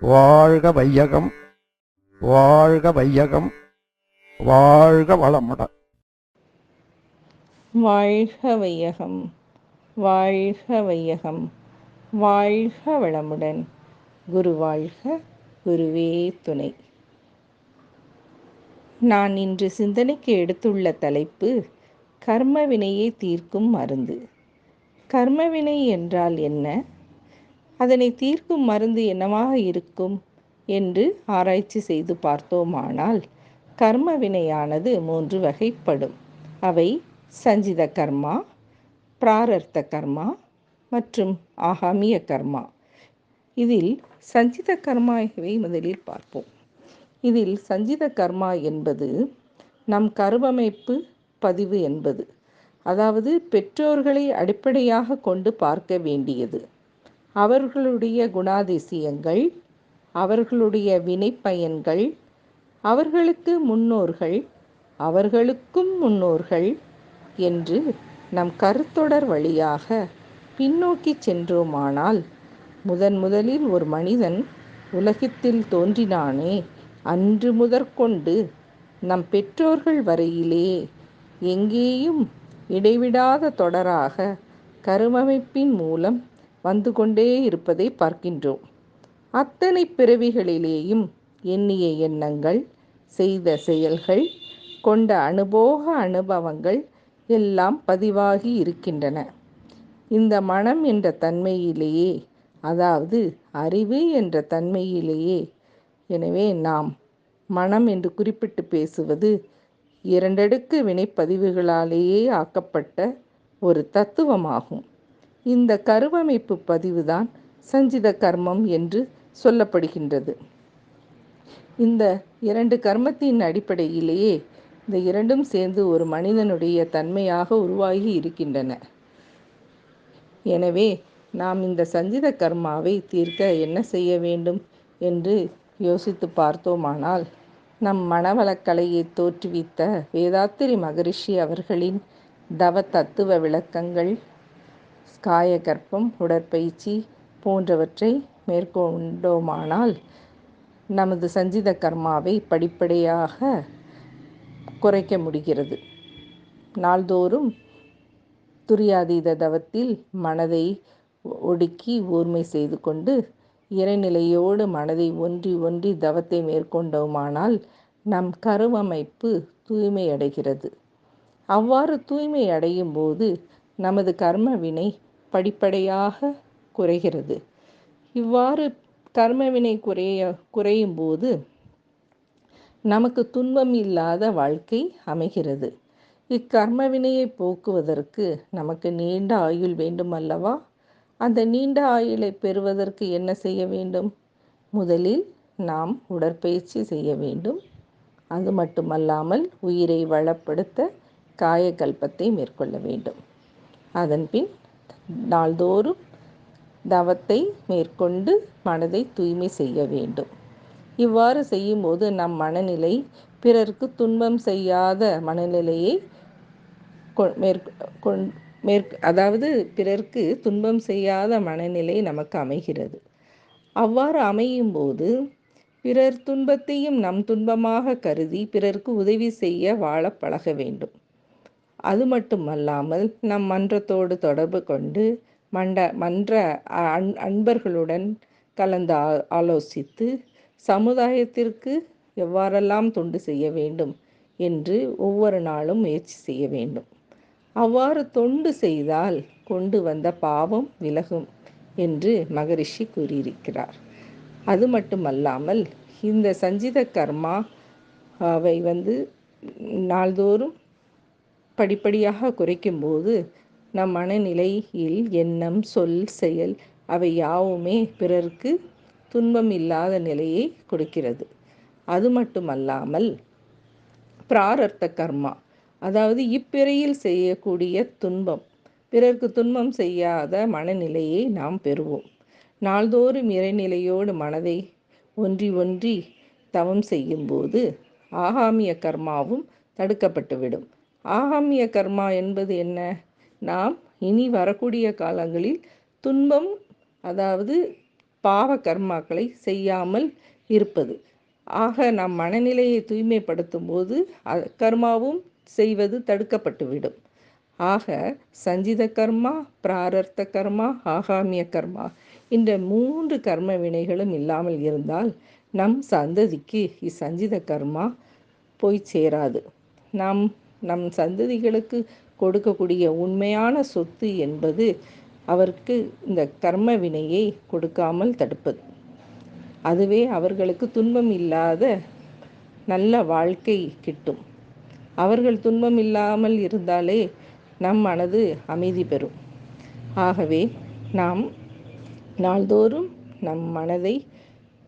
வாழ்க வையகம் வாழ்க வையகம் வாழ்க வளமுடன் வாழ்க வையகம் வாழ்க வையகம் வாழ்க வளமுடன். குரு வாழ்க குருவே துணை. நான் இன்று சிந்தனைக்கு எடுத்துள்ள தலைப்பு கர்மவினையை தீர்க்கும் மருந்து. கர்மவினை என்றால் என்ன? அதனை தீர்க்கும் மருந்து என்னவாக இருக்கும்? என்று ஆராய்ச்சி செய்து பார்த்தோமானால் கர்ம வினையானது மூன்று வகைப்படும். அவை சஞ்சித கர்மா பிராரர்த்த கர்மா மற்றும் ஆகாமிய கர்மா. இதில் சஞ்சித கர்மாவை முதலில் பார்ப்போம். இதில் சஞ்சித கர்மா என்பது நம் கருவமைப்பு பதிவு என்பது. அதாவது பெற்றோர்களை அடிப்படையாக கொண்டு பார்க்க வேண்டியது. அவர்களுடைய குணாதிசயங்கள் அவர்களுடைய வினைப்பயன்கள் அவர்களுக்கு முன்னோர்கள் அவர்களுக்கும் முன்னோர்கள் என்று நம் கருத்தொடர் வழியாக பின்னோக்கி சென்றோமானால் முதன் முதலில் ஒரு மனிதன் உலகத்தில் தோன்றினானே அன்று முதற்கொண்டு நம் பெற்றோர்கள் வரையிலே எங்கேயும் இடைவிடாத தொடராக கருவமைப்பின் மூலம் வந்து கொண்டே இருப்பதை பார்க்கின்றோம். அத்தனை பிறவிகளிலேயும் எண்ணிய எண்ணங்கள் செய்த செயல்கள் கொண்ட அனுபோக அனுபவங்கள் எல்லாம் பதிவாகி இருக்கின்றன. இந்த மனம் என்ற தன்மையிலேயே அதாவது அறிவு என்ற தன்மையிலேயே எனவே நாம் மனம் என்று குறிப்பிட்டு பேசுவது இரண்டடுக்கு வினைப்பதிவுகளாலேயே ஆக்கப்பட்ட ஒரு தத்துவமாகும். இந்த கருவமைப்பு பதிவுதான் சஞ்சித கர்மம் என்று சொல்லப்படுகின்றது. இந்த இரண்டு கர்மத்தின் அடிப்படையிலேயே இந்த இரண்டும் சேர்ந்து ஒரு மனிதனுடைய தன்மையாக உருவாகி இருக்கின்றன. எனவே நாம் இந்த சஞ்சித கர்மாவை தீர்க்க என்ன செய்ய வேண்டும் என்று யோசித்து பார்த்தோமானால் நம் மனவளக்கலையை தோற்றுவித்த வேதாத்திரி மகரிஷி அவர்களின் தவ தத்துவ விளக்கங்கள் காயகற்பம் உடற்பயிற்சி போன்றவற்றை மேற்கொண்டோமானால் நமது சஞ்சித கர்மாவை படிப்படியாக குறைக்க முடிகிறது. நாள்தோறும் துரியாதீத தவத்தில் மனதை ஒடுக்கி ஊர்மை செய்து கொண்டு இறைநிலையோடு மனதை ஒன்றி ஒன்றி தவத்தை மேற்கொண்டோமானால் நம் கருவமைப்பு தூய்மை அடைகிறது அவ்வாறு தூய்மை அடையும் போது நமது கர்ம வினை படிப்படியாக குறைகிறது. இவ்வாறு கர்மவினை குறைய குறையும் போது நமக்கு துன்பம் இல்லாத வாழ்க்கை அமைகிறது. இக்கர்ம வினையை போக்குவதற்கு நமக்கு நீண்ட ஆயுள் வேண்டும் அல்லவா? அந்த நீண்ட ஆயுளை பெறுவதற்கு என்ன செய்ய வேண்டும்? முதலில் நாம் உடற்பயிற்சி செய்ய வேண்டும். அது மட்டுமல்லாமல் உயிரை வளப்படுத்த காயக்கல்பத்தை மேற்கொள்ள வேண்டும். அதன்பின் நாள்தோறும் தவத்தை மேற்கொண்டு மனதை தூய்மை செய்ய வேண்டும். இவ்வாறு செய்யும்போது நம் மனநிலை பிறருக்கு துன்பம் செய்யாத மனநிலையை மேற் அதாவது பிறர்க்கு துன்பம் செய்யாத மனநிலை நமக்கு அமைகிறது. அவ்வாறு அமையும் போது பிறர் துன்பத்தையும் நம் துன்பமாக கருதி பிறருக்கு உதவி செய்ய வாழ பழக வேண்டும். அது மட்டுமல்லாமல் நம் மன்றத்தோடு தொடர்பு கொண்டு மண்ட மன்ற அன் அன்பர்களுடன் கலந்து ஆலோசித்து சமுதாயத்திற்கு எவ்வாறெல்லாம் தொண்டு செய்ய வேண்டும் என்று ஒவ்வொரு நாளும் முயற்சி செய்ய வேண்டும். அவ்வாறு தொண்டு செய்தால் கொண்டு வந்த பாவம் விலகும் என்று மகரிஷி கூறியிருக்கிறார். அது மட்டுமல்லாமல் இந்த சஞ்சித கர்மா அவை வந்து நாள்தோறும் படிப்படியாக குறைக்கும்போது நம் மனநிலையில் எண்ணம் சொல் செயல் அவை யாவுமே பிறருக்கு துன்பம் இல்லாத நிலையை கொடுக்கிறது. அது மட்டுமல்லாமல் பிராரர்த்த கர்மா அதாவது இப்பிறையில் செய்யக்கூடிய துன்பம் பிறர்க்கு துன்பம் செய்யாத மனநிலையை நாம் பெறுவோம். நாள்தோறும் இறைநிலையோடு மனதை ஒன்றி ஒன்றி தவம் செய்யும்போது ஆகாமிய கர்மாவும் தடுக்கப்பட்டுவிடும். ஆகாமிய கர்மா என்பது என்ன? நாம் இனி வரக்கூடிய காலங்களில் துன்பம் அதாவது பாவ கர்மாக்களை செய்யாமல் இருப்பது. ஆக நம் மனநிலையை தூய்மைப்படுத்தும் போது கர்மாவும் செய்வது தடுக்கப்பட்டுவிடும். ஆக சஞ்சித கர்மா பிராரர்த்த கர்மா ஆகாமிய கர்மா இந்த மூன்று கர்ம வினைகளும் இல்லாமல் இருந்தால் நம் சந்ததிக்கு இச்சஞ்சித கர்மா போய் சேராது. நாம் நம் சந்ததிகளுக்கு கொடுக்கக்கூடிய உண்மையான சொத்து என்பது அவருக்கு இந்த கர்ம வினையை கொடுக்காமல் தடுப்பது. அதுவே அவர்களுக்கு துன்பம் இல்லாத நல்ல வாழ்க்கை கிட்டும். அவர்கள் துன்பம் இல்லாமல் இருந்தாலே நம் மனது அமைதி பெறும். ஆகவே நாம் நாள்தோறும் நம் மனதை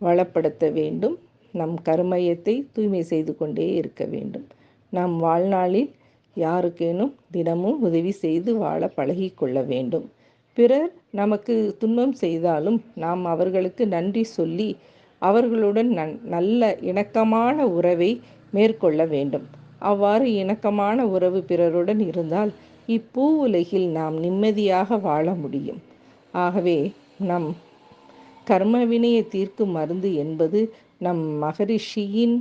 வளப்படுத்த வேண்டும். நம் கர்மயத்தை தூய்மை செய்து கொண்டே இருக்க வேண்டும். நம் வாழ்நாளில் யாருக்கேனும் தினமும் உதவி செய்து வாழ பழகிக்கொள்ள வேண்டும். பிறர் நமக்கு துன்பம் செய்தாலும் நாம் அவர்களுக்கு நன்றி சொல்லி அவர்களுடன் நன் நல்ல இணக்கமான உறவை மேற்கொள்ள வேண்டும். அவ்வாறு இணக்கமான உறவு பிறருடன் இருந்தால் இப்பூ உலகில் நாம் நிம்மதியாக வாழ முடியும். ஆகவே நம் கர்மவினையை தீர்க்கும் மருந்து என்பது நம் மகரிஷியின்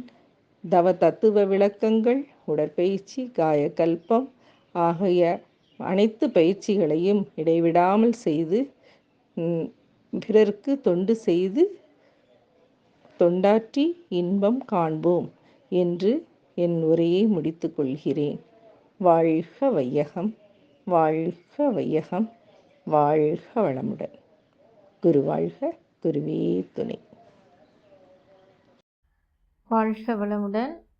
தவ தத்துவ விளக்கங்கள் உடற்பயிற்சி காயக்கல்பம் ஆகிய அனைத்து பயிற்சிகளையும் இடைவிடாமல் செய்து பிறர்க்கு பிறருக்கு தொண்டு செய்து தொண்டாற்றி இன்பம் காண்போம் என்று என் உரையை முடித்து கொள்கிறேன். வாழ்க வையகம் வாழ்க வையகம் வாழ்க வளமுடன். குரு வாழ்க குருவே துணை. வாழ்க வளமுடன்.